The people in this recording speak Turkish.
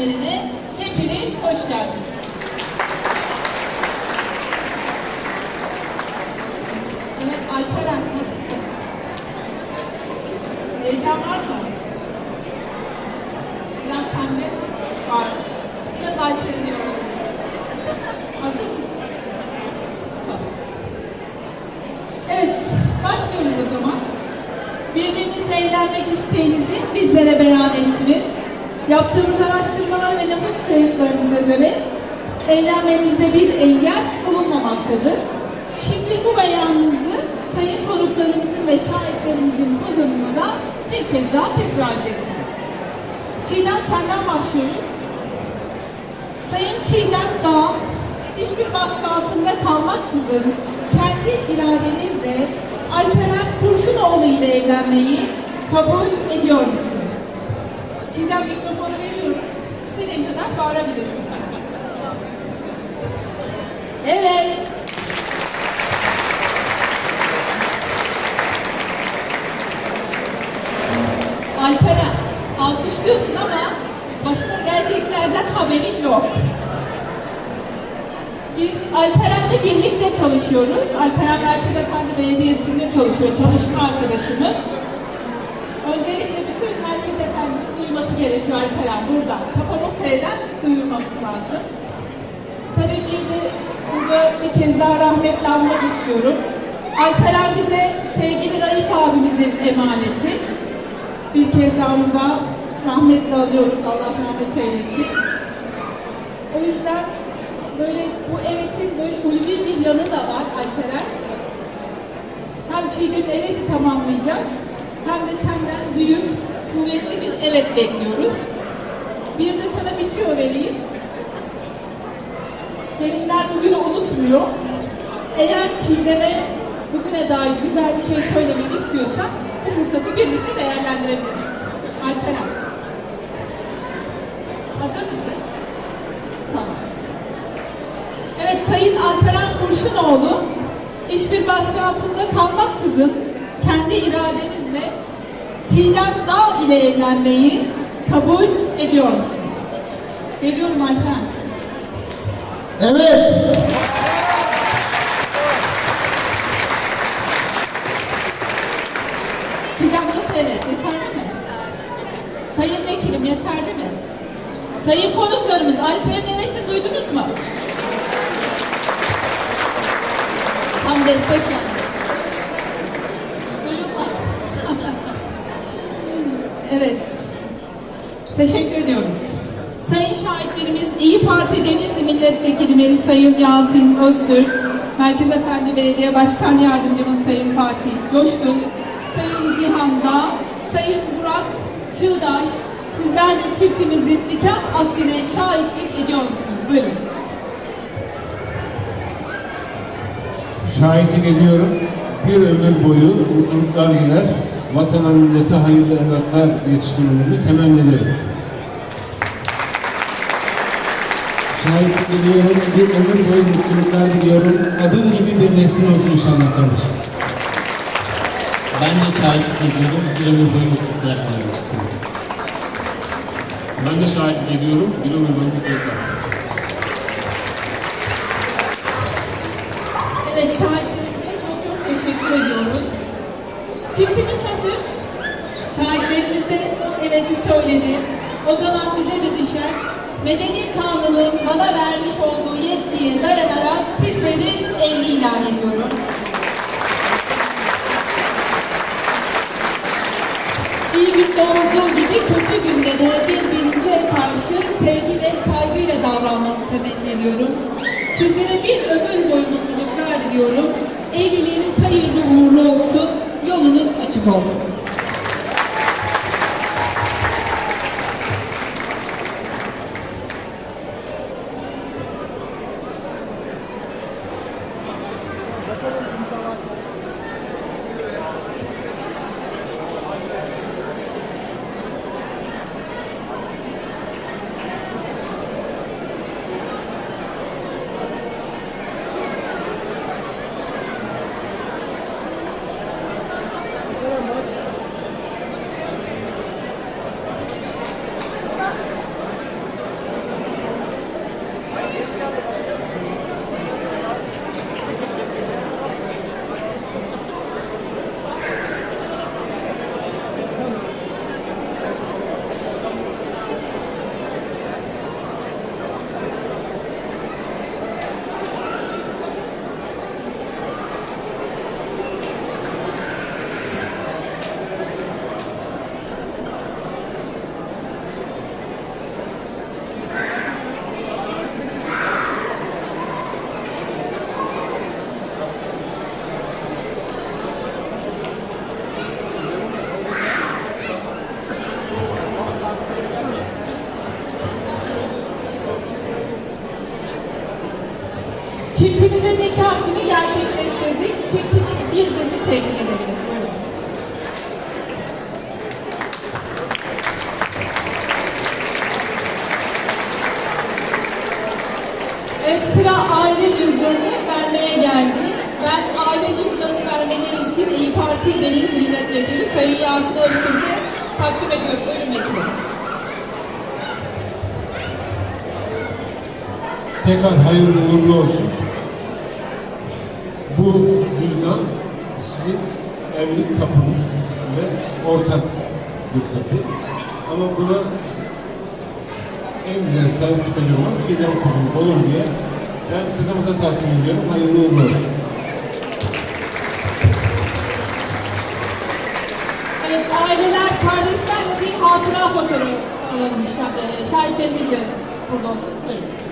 törenlerine hepiniz hoş geldiniz. Evet Alperen nasılsın? Heyecan var mı? İrem sende var. Biraz Alperen'i yoralım. Hazır mısın? Evet, başlıyoruz o zaman. Birbirinizle evlenmek isteğinizi bizlere beyan ettiniz. Yaptığımız araştırmalar ve nüfus kayıtlarınıza göre evlenmenizde bir engel bulunmamaktadır. Şimdi bu beyanınızı sayın konuklarımızın ve şahitlerimizin huzurunda da bir kez daha tekrar edeceksiniz. Çiğdem senden başlıyoruz. Sayın Çiğdem Dağ, hiçbir baskı altında kalmaksızın kendi iradenizle Alperen Kurşunoğlu ile evlenmeyi kabul ediyor musunuz? Çiğdem mikrofonu veriyorum. İstediğin kadar bağırabilirsin. Evet. Alperen, alkışlıyorsun ama başına geleceklerden haberin yok. Biz Alperen'le birlikte çalışıyoruz. Alperen Merkez Efendi Belediyesi'nde çalışıyor, çalışma arkadaşımız. Öncelikle bütün Merkez Efendi'nin duyması gerekiyor Alperen burada. Kapadokya'dan duyurmamız lazım. Tabii bir de burada bir kez daha rahmetle anmak istiyorum. Alperen bize sevgili Raif abimizin emaneti. Bir kez daha onu rahmetle alıyoruz. Allah rahmet eylesin. O yüzden böyle bu evetin böyle ulvi bir yanı da var Alperen. Hem Çiğdem'in eveti tamamlayacağız hem de senden büyük, kuvvetli bir evet bekliyoruz. Bir de sana bir tüyo vereyim. Gelinler bugünü unutmuyor. Eğer Çiğdem'e bugüne dair güzel bir şey söylemek istiyorsan bu fırsatı birlikte değerlendirebiliriz. Alperen. Hazır mısın? Tamam. Evet Sayın Alperen Kurşunoğlu hiçbir baskı altında kalmaksızın kendi iradenizle Çiğdem Dağ ile evlenmeyi kabul ediyor musunuz? Veriyorum Alperen. Evet. Çiğdem nasıl evet? Yeterli mi? Sayın Vekilim yeterli mi? Sayın konuklarımız Alper'in evetini duydunuz mu? Tam destek yani. evet. Teşekkür ediyoruz. Sayın şahitlerimiz İyi Parti Denizli Milletvekilimiz Sayın Yasin Öztürk, Merkez Efendi Belediye Başkan Yardımcımız Sayın Fatih Coşkun, Sayın Cihan Dağ, Sayın Burak Çığdaş, sizler de çiftimizin nikah akdine şahitlik ediyor musunuz? Buyurun. Şahitlik ediyorum. Bir ömür boyu mutluluklar gider. Vatana millete hayırlı evlatlar yetiştirmelerini temenni ederim. Şahitlik ediyorum. Bir ömür boyu mutluluklar diliyorum. Adın gibi bir nesil olsun inşallah kardeşim. Ben de şahitlik ediyorum. Bir ömür boyu mutluluklar diliyorum. Ben de şahitlik ediyorum. Bir ömür boyu mutluluklar. Evet şahitlerimize çok çok teşekkür ediyoruz. Çiftimiz hazır. Şahitlerimiz de evet'i söyledi. O zaman bize de düşer. Medeni kanunun bana vermiş olduğu yetkiye dayanarak sizleri evli ilan ediyorum. İyi günde olduğu gibi kötü günde de birbirinize karşı sevgi ve saygıyla davranmanızı temenni ediyorum. Sizlere bir ömür boyu mutluluklar diliyorum. Evliliğiniz hayırlı uğurlu olsun. Yolunuz açık olsun. Çiftimizin nikahını gerçekleştirdik. Çiftimiz birbirini tebrik edebilir. Buyurun. Evet sıra aile cüzdanını vermeye geldi. Ben aile cüzdanını vermeleri için İyi Parti Deniz Milletvekili Sayın Yasin Öztürk'e takdim ediyorum. Buyurun vekilim. Tekrar hayırlı uğurlu olsun. Bu cüzdan sizin evlilik tapunuz ve ortak bir tapu. Ama buna en güzel sahip çıkacak olan Çiğdem kızımız olur diye ben kızımıza takdim ediyorum. Hayırlı uğurlu olsun. Evet aileler, kardeşlerle bir hatıra fotoğrafı alalım. Şah- e, Şahitlerimiz de burada olsun. Buyurun.